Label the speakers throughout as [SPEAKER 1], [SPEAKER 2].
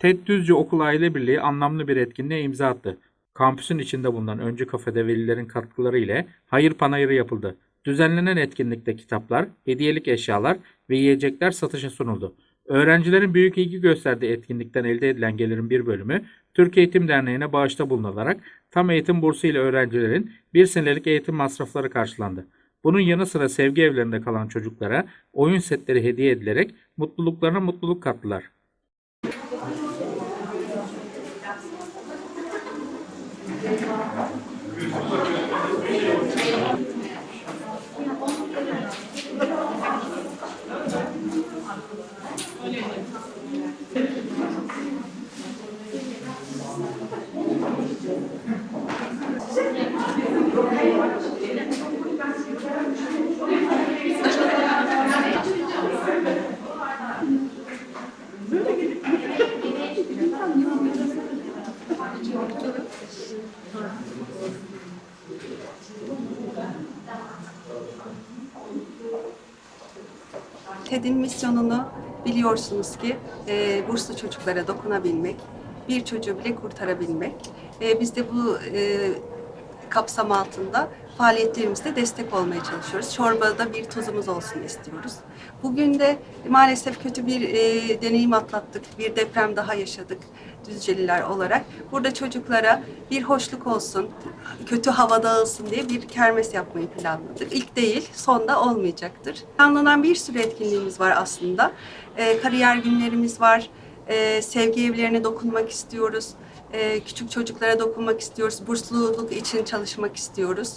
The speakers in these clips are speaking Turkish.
[SPEAKER 1] TED Düzce Okul Aile Birliği anlamlı bir etkinliğe imza attı. Kampüsün içinde bulunan öncü kafede velilerin katkıları ile hayır panayırı yapıldı. Düzenlenen etkinlikte kitaplar, hediyelik eşyalar ve yiyecekler satışa sunuldu. Öğrencilerin büyük ilgi gösterdiği etkinlikten elde edilen gelirin bir bölümü Türk Eğitim Derneği'ne bağışta bulunularak tam eğitim bursu ile öğrencilerin bir senelik eğitim masrafları karşılandı. Bunun yanı sıra sevgi evlerinde kalan çocuklara oyun setleri hediye edilerek mutluluklarına mutluluk kattılar. Thank you.
[SPEAKER 2] TED'in misyonunu biliyorsunuz ki e, burslu çocuklara dokunabilmek, bir çocuğu bile kurtarabilmek. E, biz de bu e, kapsam altında faaliyetlerimizde destek olmaya çalışıyoruz. Çorbada bir tuzumuz olsun istiyoruz. Bugün de maalesef kötü bir e, deneyim atlattık. Bir deprem daha yaşadık Düzceliler olarak. Burada çocuklara bir hoşluk olsun, kötü hava dağılsın diye bir kermes yapmayı planladık. İlk değil, sonda olmayacaktır. Planlanan bir sürü etkinliğimiz var aslında. E, kariyer günlerimiz var, e, sevgi evlerine dokunmak istiyoruz. E, küçük çocuklara dokunmak istiyoruz. Bursluluk için çalışmak istiyoruz.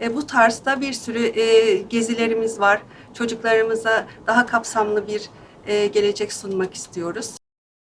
[SPEAKER 2] E, bu tarzda bir sürü e, gezilerimiz var. Çocuklarımıza daha kapsamlı bir e, gelecek sunmak istiyoruz.